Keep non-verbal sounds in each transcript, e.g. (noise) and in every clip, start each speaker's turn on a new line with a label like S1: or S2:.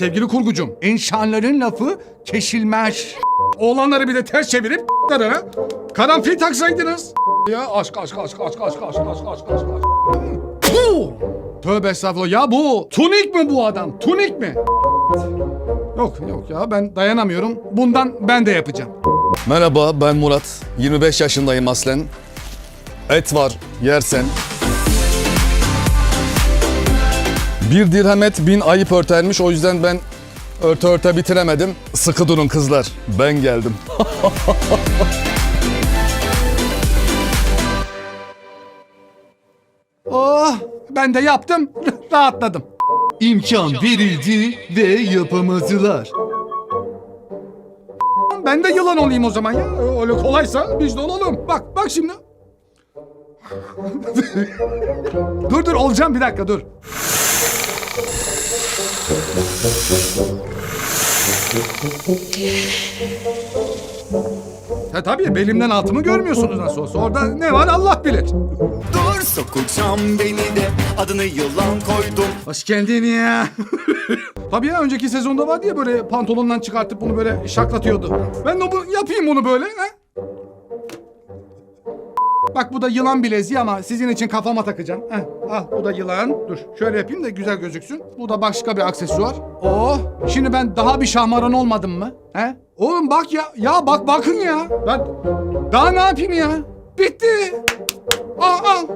S1: Sevgili kurgucum, insanların lafı kesilmez. Oğlanları bir de ters çevirip ha? Karanfil taksaydınız. Ya aşk aşk aşk aşk aşk aşk aşk aşk aşk aşk. Bu! Tövbe estağfurullah. Ya bu tunik mi bu adam? Tunik mi? Yok yok ya ben dayanamıyorum. Bundan ben de yapacağım.
S2: Merhaba ben Murat. 25 yaşındayım aslen. Et var yersen. Bir dirhem et bin ayıp örtermiş o yüzden ben örte örte bitiremedim. Sıkı durun kızlar ben geldim. (laughs)
S1: Oh ben de yaptım. (laughs) Rahatladım.
S3: İmkan verildi ve yapamadılar.
S1: Ben de yılan olayım o zaman ya. Öyle kolaysa biz de olalım. Bak bak şimdi. (laughs) dur dur olacağım bir dakika dur. Ha tabii belimden altımı görmüyorsunuz nasıl olsa. Orada ne var Allah bilir.
S4: Dur sokacağım beni de adını yılan koydum
S1: Hoş geldin ya. (laughs) Tabii ya önceki sezonda vardı ya böyle pantolondan çıkartıp bunu böyle şaklatıyordu. Ben de bu yapayım bunu böyle. Ha? Bak bu da yılan bileziği ama sizin için kafama takacağım. Heh, al bu da yılan. Dur şöyle yapayım da güzel gözüksün. Bu da başka bir aksesuar. Oh şimdi ben daha bir şahmaran olmadım mı? He? Oğlum bak ya. Ya bak bakın ya. Ben daha ne yapayım ya? Bitti. Al al.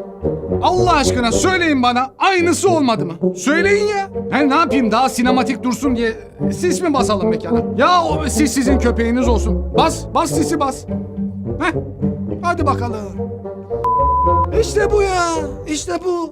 S1: Allah aşkına söyleyin bana aynısı olmadı mı? Söyleyin ya. He ne yapayım daha sinematik dursun diye sis mi basalım mekana? Ya o sis sizin köpeğiniz olsun. Bas, bas sisi bas. Heh. Hadi bakalım. İşte bu ya. İşte bu.